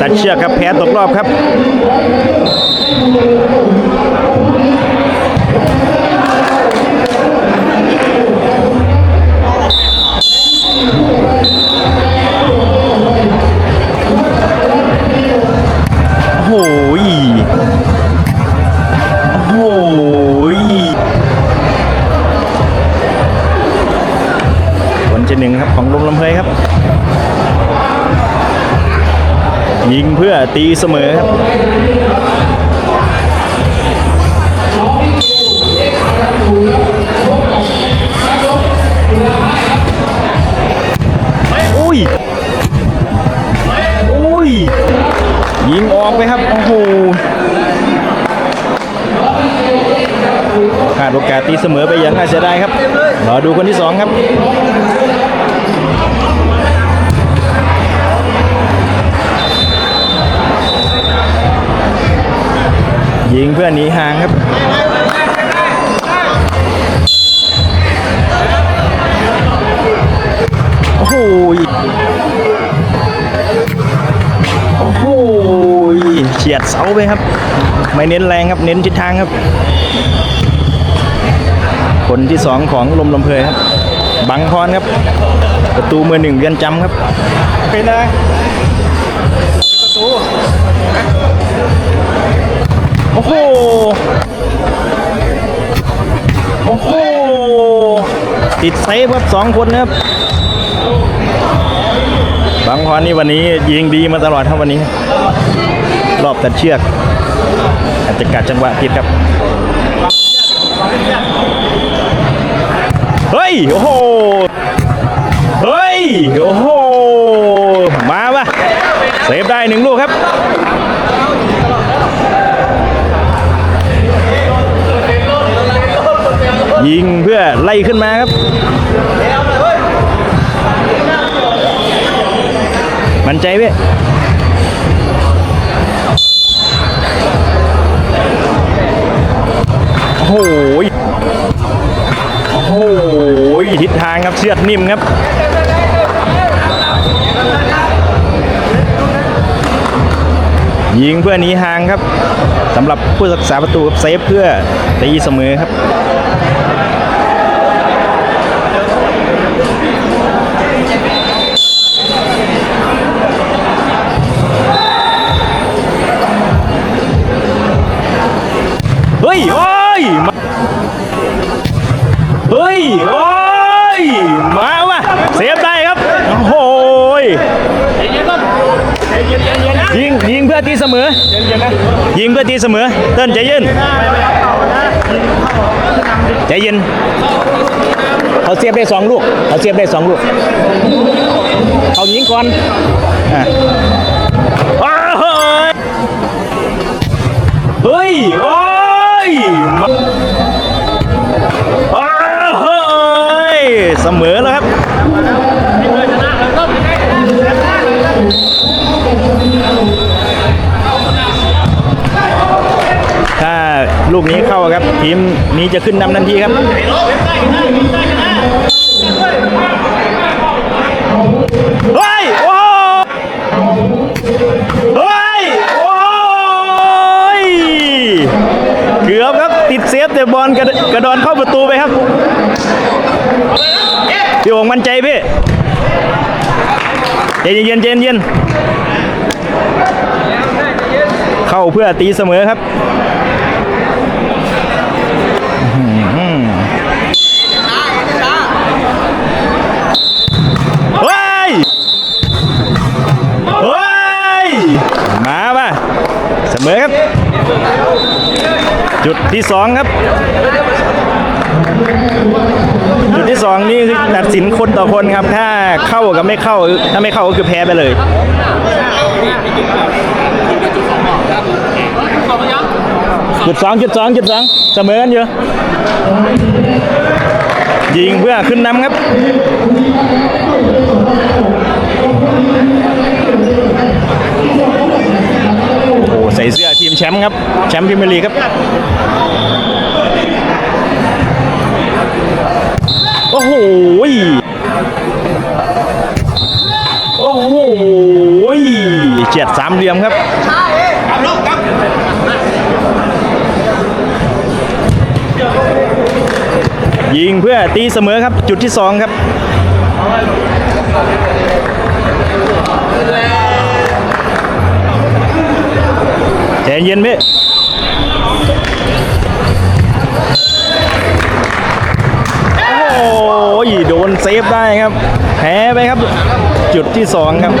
ตัดเชือกครับแพ้ตกรอบครับ ยิงเพื่อตีเสมอครับอุ้ยอุ้ย ยิงออกไปครับ โอ้โหขาดโอกาสตีเสมอไปอย่างน่าเสียดายครับรอดูคนที่สองครับ ยิงเพื่อหนีห่างครับโอ้โหโอ้โหเฉียดเสาไปครับ ไม่เน้นแรงครับเน้นทิศทางครับ คนที่สองของลมลำเพยครับ บังพรครับ ประตูมือหนึ่งเวียนจำครับเป็นไร ติดเซฟครับสองคนนะครับบางพรนี่วันนี้ยิงดีมาตลอดครับวันนี้ รอบตัดเชือกอาจจะกัดจังหวะผิดครับ เฮ้ย โอ้โห เฮ้ย โอ้โห มาปะเซฟได้หนึ่งลูกครับยิงเพื่อไล่ขึ้นมาครับ มันใจเว้ยโอ้โหยโอ้โหยทิศทางครับเชือดนิ่มครับยิงเพื่อหนีห่างครับสำหรับผู้รักษาประตูเซฟเพื่อตีเสมอครับ โอ้ย มาว่ะเซฟได้ครับ โอ้โหยยิงยิงเพื่อตีเสมอ ยิงเพื่อตีเสมอ เต้นใจเย็นใจเย็นเขาเสียบได้สองลูกเขาเสียบได้สองลูกเขายิงก่อนอะ เสมอแล้วครับถ้าลูกนี้เข้าครับ ทีมนี้จะขึ้นนำทันทีครับ องมั่นใจพี่ใจเย็นเย็นเข้าเพื่อตีเสมอครับเฮ้ยเฮ้ยมาป่ะเสมอครับ จุดที่สองครับ จุดที่สองนี่คือตัดสินคนต่อคนครับ ถ้าเข้ากับไม่เข้า ถ้าไม่เข้าก็คือแพ้ไปเลยจุดสองจุดสองจุดสองเสมอกันอยู่ยิงเพื่อขึ้นนำครับโอ้ใส่เสื้อทีมแชมป์ครับ แชมป์พรีเมียร์ลีกครับ โอ้โหยโอ้โหยเฉียดเสาามเหลี่ยมครับยิงเพื่อตีเสมอครับจุดที่สองครับใจเย็นพี่ ฟได้ครับแพ้ไปครับ จุดที่สองครับ